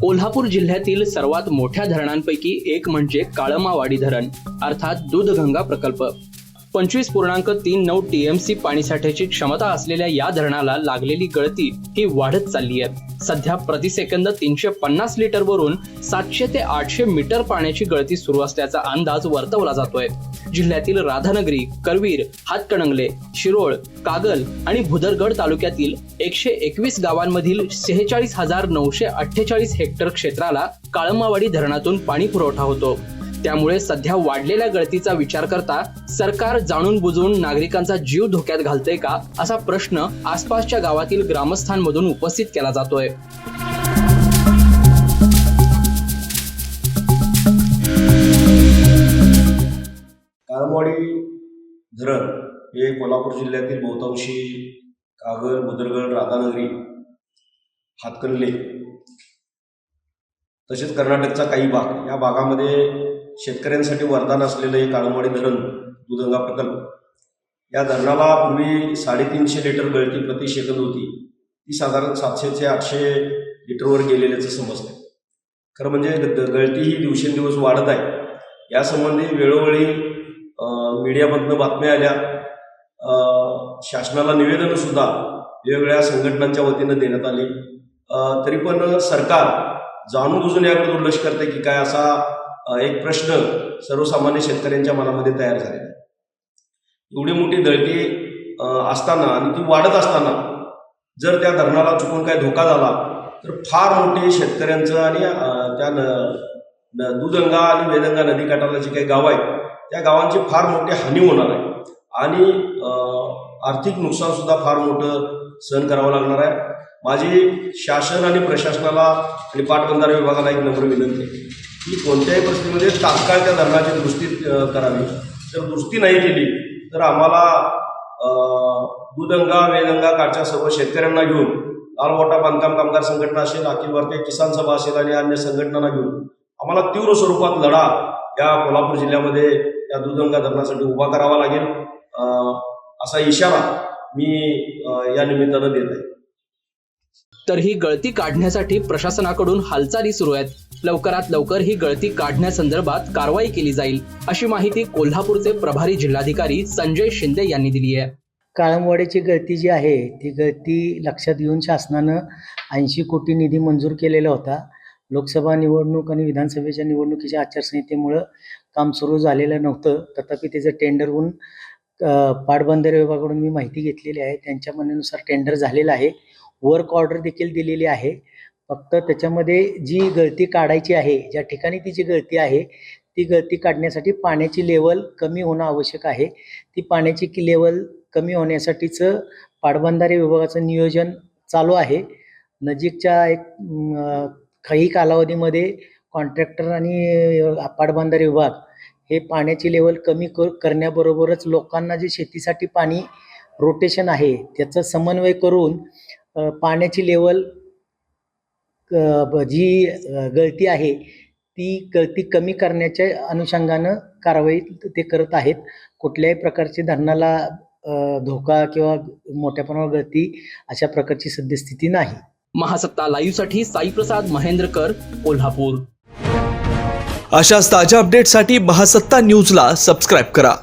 कोल्हापूर जिल्ह्यातील सर्वात मोठ्या धरणांपैकी एक म्हणजे काळमावाडी धरण अर्थात दूधगंगा प्रकल्प. पंचवीस पूर्णांक तीन नऊ टीएमसी पाणीसाठ्याची क्षमता असलेल्या या धरणाला लागलेली गळती ही वाढत चालली आहे. सध्या प्रतिसेकंद तीनशे पन्नास लिटर वरून सातशे ते आठशे मीटर पाण्याची गळती सुरू असल्याचा अंदाज वर्तवला जातोय. जिल्ह्यातील राधानगरी करवीर हातकणंगले शिरोळ कागल आणि भुदरगड तालुक्यातील एकशे एकवीस गावांमधील सेहेचाळीस हजार नऊशे अठ्ठेचाळीस हेक्टर क्षेत्राला काळमावाडी धरणातून पाणी पुरवठा होतो. त्यामुळे सध्या वाढलेल्या गळतीचा विचार करता सरकार जाणून बुजून नागरिकांचा जीव धोक्यात घालते का असा प्रश्न आसपासच्या गावातील ग्रामस्थांमधून उपस्थित केला जातोय. काळमवाडी धरण हे कोल्हापूर जिल्ह्यातील बहुतांशी कागल मुदरगड राधानगरी हातकणले तसेच कर्नाटकचा काही भाग या भागामध्ये शेतकऱ्यांसाठी वरदान असलेलं हे काळमवाडी धरण दुधंगा प्रकल्प. या धरणाला पूर्वी साडेतीनशे लिटर गळती प्रति सेकंद होती. ती साधारण सातशे ते आठशे लिटरवर गेलेल्याचं समजतं खरं म्हणजे गळती ही दिवसेंदिवस वाढत आहे. यासंबंधी वेळोवेळी मीडियामधनं बातम्या आल्या. शासनाला निवेदनसुद्धा वेगवेगळ्या संघटनांच्या वतीनं देण्यात आली. तरी पण सरकार जाणून बुजून याकडे दुर्लक्ष करते की काय असा एक प्रश्न सर्वसामान्य शेतकऱ्यांच्या मनामध्ये तयार झालेला आहे. एवढी मोठी दळकी असताना आणि ती वाढत असताना जर त्या धरणाला चुकून काही धोका झाला तर फार मोठी शेतकऱ्यांचं आणि त्या न- न- दुधगंगा आणि वेदंगा नदीकाठाला जी काही गावं आहेत त्या गावांची फार मोठी हानी होणार आहे. आणि आर्थिक नुकसानसुद्धा फार मोठं सहन करावं लागणार आहे. माझी शासन आणि प्रशासनाला आणि पाटबंधारे विभागाला एक नम्र विनंती आहे. की कोणत्याही परिस्थितीमध्ये तात्काळ त्या धरणाची दुरुस्ती करावी. जर दुरुस्ती नाही केली तर आम्हाला दुदंगा वेदंगा काठच्या सर्व शेतकऱ्यांना घेऊन लालमोठा बांधकाम कामगार संघटना असेल अखिल भारतीय किसान सभा असेल आणि अन्य संघटनांना घेऊन आम्हाला तीव्र स्वरूपात लढा या कोल्हापूर जिल्ह्यामध्ये या दुदंगा धरणासाठी उभा करावा लागेल. असा इशारा मी या निमित्तानं देत आहे. तर ही गळती काढण्यासाठी प्रशासनाकडून हालचाली सुरू आहेत. लवकरात लवकर ही गळती काढण्यासंदर्भात कारवाई केली जाईल अशी माहिती कोल्हापूरचे प्रभारी जिल्हाधिकारी संजय शिंदे यांनी दिली आहे. काळमवाडीची गळती जी आहे ती गळती लक्षात घेऊन शासनानं ऐंशी कोटी निधी मंजूर केलेला होता. लोकसभा निवडणूक आणि विधानसभेच्या निवडणुकीच्या आचारसंहितेमुळं काम सुरू झालेलं नव्हतं. तथापि त्याचं टेंडर होऊन पाटबंधारे विभागाकडून मी माहिती घेतलेली आहे. त्यांच्या म्हणण्यानुसार टेंडर झालेलं आहे. वर्क ऑर्डर देखील दिलेली आहे. फक्त त्याच्यामध्ये जी गळती काढायची आहे ज्या ठिकाणी ती जी गळती आहे ती गळती काढण्यासाठी पाण्याची लेवल कमी होणं आवश्यक आहे. ती पाण्याची की लेवल कमी होण्यासाठीचं पाटबंधारे विभागाचं नियोजन चालू आहे. नजीकच्या एक काही कालावधीमध्ये कॉन्ट्रॅक्टर आणि पाटबंधारे विभाग हे पाण्याची लेवल कमी कर करण्याबरोबरच लोकांना जे शेतीसाठी पाणी रोटेशन आहे त्याचं समन्वय करून पाण्याची लेवल जी गळती आहे ती गळती कमी करण्याच्या अनुषंगानं कारवाई ते करत आहेत. कुठल्याही प्रकारची धरणाला धोका किंवा मोठ्या प्रमाणावर गळती अशा प्रकारची सद्यस्थिती नाही. महासत्ता लाईव्हसाठी साईप्रसाद महेंद्रकर कोल्हापूर. अशाच ताज्या अपडेटसाठी महासत्ता न्यूजला सबस्क्राईब करा.